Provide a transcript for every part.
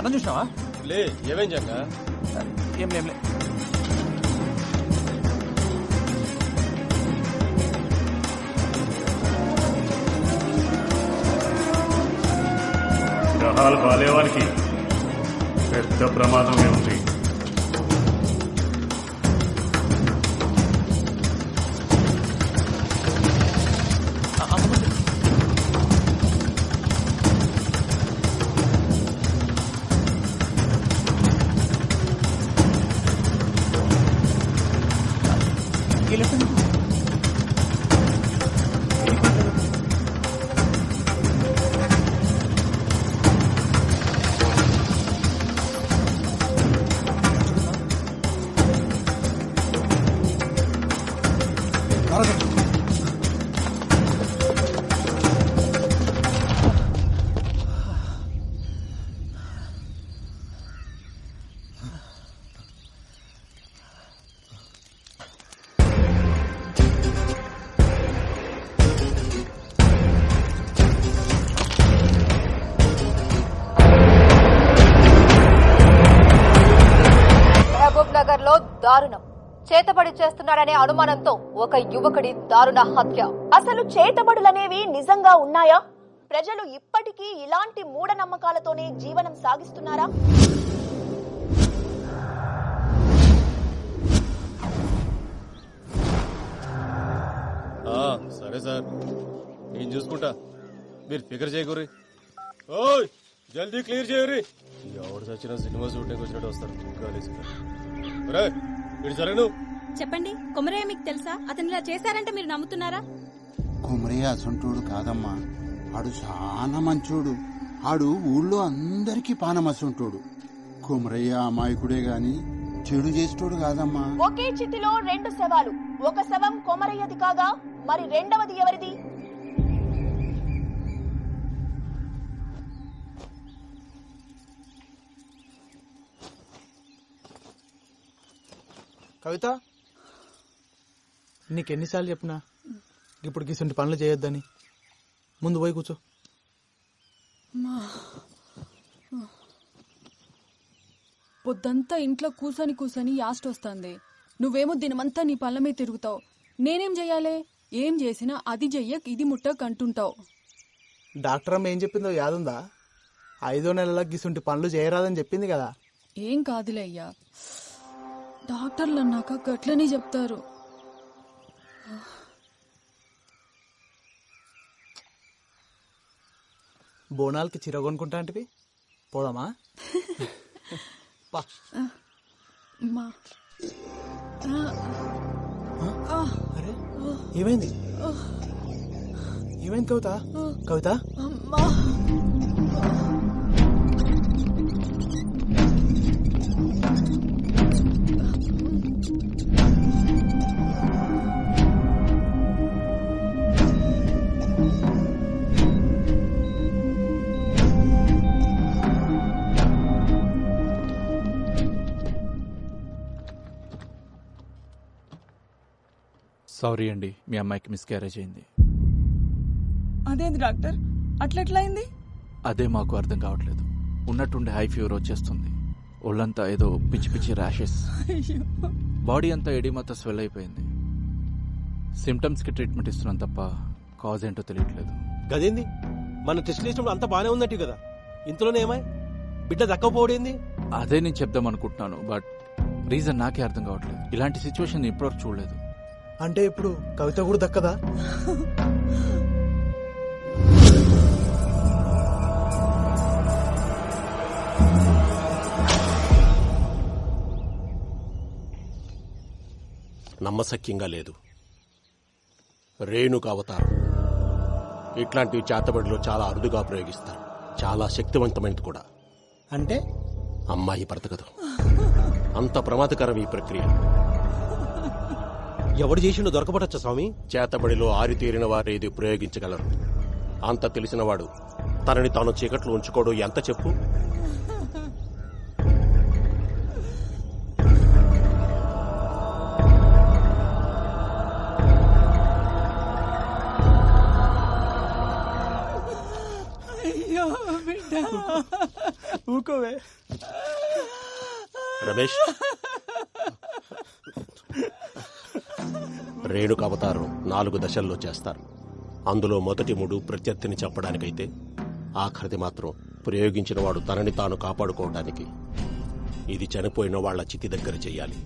అన్న చూసినావా? లే ఏమేం జంగా ఏం లేం లే. గ్రహాలు బాలేవానికి పెద్ద ప్రమాదమే ఉంది దారుణం. చేతబడి చేస్తున్నాడనే అనుమానంతో ఒక యువకుడి దారుణ హత్య. అసలు చేతబడులనేవి నిజంగా ఉన్నాయా? ప్రజలు ఇప్పటికీ ఇలాంటి మూఢనమ్మకాలతోనే జీవనం సాగిస్తున్నారా? సరే సార్. నేను చూసుకుంటా. మీరు ఫిగర్ చేయకూరి ఓయ్ జల్దీ క్లియర్ చేయరి ఎవరు చచ్చిన సినిమా షూటింగ్ వచ్చినట్టు వస్తారు కాలేజీ జరగను. చెప్పండి కొమరయ్య మీకు తెలుసా? అతను ఇలా చేశారంటే మీరు నమ్ముతున్నారా? కుమరయ్య అసంటోడు కాదమ్మా. ఆడు చాలా మంచోడు. ఆడు ఊళ్ళో అందరికీ పానమసంటోడు కుమరయ్య అమాయకుడే గాని చెడు చేసేటోడు కాదమ్మా. ఒకే చితిలో రెండు శవాలు. ఒక శవం కొమరయ్యది కాగా మరి రెండవది ఎవరిది? కవిత నీకెన్నిసార్లు చెప్పినా ఇప్పుడు గిసంటి పనులు చేయొద్దని. ముందు పోయి కూర్చో. పొద్దంతా ఇంట్లో కూసని కూసని యాస్ట్ వస్తుంది. నువ్వేమో దినమంతా నీ పళ్ళ మీద తిరుగుతావు. నేనేం చెయ్యాలే ఏం చేసినా అది చెయ్యక్ ఇది ముట్టక్ అంటుంటావు. డాక్టర్ అమ్మ ఏం చెప్పిందో యాదుందా? ఐదో నెలల గిసంటి పనులు చేయరాదని చెప్పింది కదా. ఏం కాదులే అయ్యా. డాక్టర్లు అన్నాక గట్లనే చెప్తారు. బోనాలకి చీర కొనుక్కుంటా అంటే పోదామా? పా. మా. అరే ఏమైంది? ఏమైంది కవిత? కవిత? అమ్మా. సారీ అండి. మీ అమ్మాయికి మిస్క్యారేజ్ అయింది. అదేంది డాక్టర్? అట్లెట్లయింది? అదే మాకు అర్థం కావట్లేదు. ఉన్నట్టుండి హై ఫీవర్ వచ్చేస్తుంది. ఒళ్ళంతా ఏదో పిచ్చి పిచ్చి ర్యాషెస్ బాడీ అంతా ఎడిమత స్వెల్ అయిపోయింది. సిమ్టమ్స్కి ట్రీట్మెంట్ ఇస్తున్నాం తప్ప కాజ్ ఏంటో తెలియట్లేదు. గదేంది? మన టెస్ట్ చేసినప్పుడు అంతా బానే ఉందట్టు కదా. ఇంతలోనే ఏమాయ్ బిడ్డ దక్కపోవడేంది అదే నేను చెప్దాం అనుకుంటున్నాను బట్ రీజన్ నాకే అర్థం కావట్లేదు. ఇలాంటి సిచ్యువేషన్ ఇప్పటివరకు చూడలేదు. అంటే ఇప్పుడు కవిత కూడా దక్కదా? నమ్మశక్యంగా లేదు. రేణుక అవతారం. ఇట్లాంటివి చేతబడిలో చాలా అరుదుగా ప్రయోగిస్తారు. చాలా శక్తివంతమైనది కూడా. అంటే? అమ్మాయి బ్రతకదు. అంత ప్రమాదకరం ఈ ప్రక్రియ. ఎవడు చేసిండో దొరకబడచ్చా స్వామి? చేతబడిలో ఆరితేరిన వారు ఇది ప్రయోగించగలరు. అంత తెలిసినవాడు తనని తాను చీకట్లో ఉంచుకోవడం ఎంత చెప్పు? రమేష్ రేణుక అవతారం నాలుగు దశల్లో చేస్తారు. అందులో మొదటి మూడు ప్రత్యర్థిని చెప్పడానికైతే ఆఖరిది మాత్రం ప్రయోగించిన వాడు తనని తాను కాపాడుకోవడానికి. ఇది చనిపోయిన వాళ్ళ చితి దగ్గర చెయ్యాలి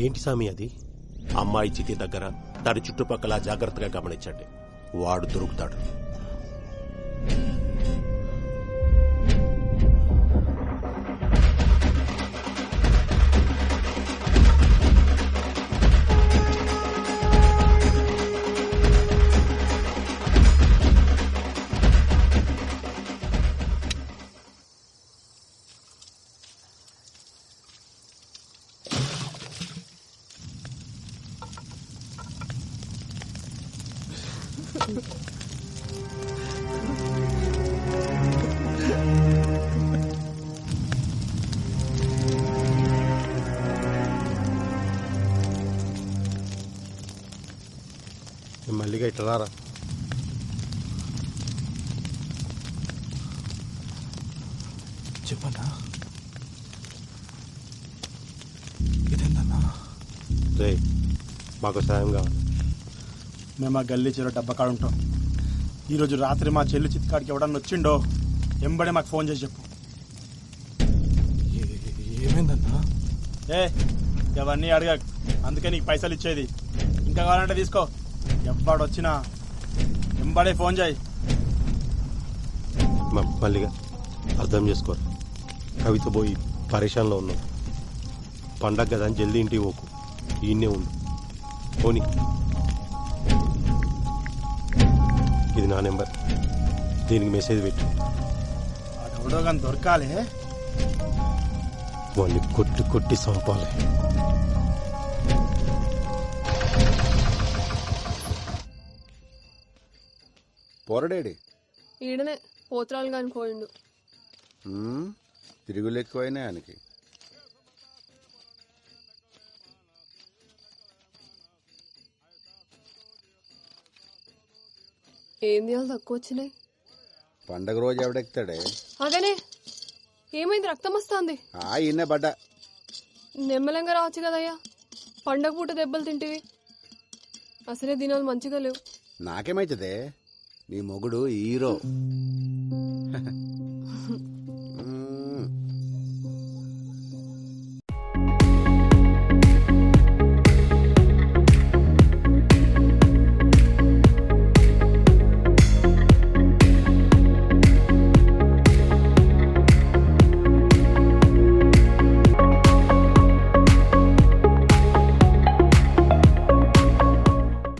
ఏంటి సామి అది? అమ్మాయి చితి దగ్గర దాని చుట్టుపక్కల జాగ్రత్తగా గమనించండి. వాడు దొరుకుతాడు. మల్లిగా ఇట్లా రారా? చెప్పన్నా ఇదేందన్నా? రే మాకు సాయం కావాలి. మేము ఆ గల్లీ చెరువు డబ్బా కాడ ఉంటాం. ఈరోజు రాత్రి మా చెల్లి చిత్కాడికి ఎవడన్నా వచ్చిండో ఎంబడే మాకు ఫోన్ చేసి చెప్పు. ఏమైందన్నా? ఏ ఇవన్నీ అడగ అందుకే నీకు పైసలు ఇచ్చేది. ఇంకా కావాలంటే తీసుకో. ఎవ్వడు వచ్చినా ఎంబడే ఫోన్ చేయి. మ- మల్లిగా అర్థం చేసుకో. కవిత పోయి పరేషాన్లో ఉన్నాం పండగ కదా అని జల్దీ ఇంటికి పోకు. ఈయన్నే ఉండు. పోనీ. ఇది నా నెంబర్ దీనికి మెసేజ్ పెట్టు ఎవడో కానీ దొరకాలి వాళ్ళని కొట్టి కొట్టి చంపాలి పొరడేడి ఈడనే పోతురాలు కాని పోయిండు ఉమ్, తిరుగులు ఎక్కువైనా ఆయనకి ఏం చేయాలి తక్కువ వచ్చినాయి? పండగ రోజు ఎవడెక్తాడే అగనే ఏమైంది రక్తం వస్తుంది? ఆ పడ్డా. నెమ్మలంగా రావచ్చు కదయ్యా. పండగ పూట దెబ్బలు తింటివి. అసలే దినాలు మంచిగా లేవు. నాకేమైతుందే? నీ మొగుడు హీరో.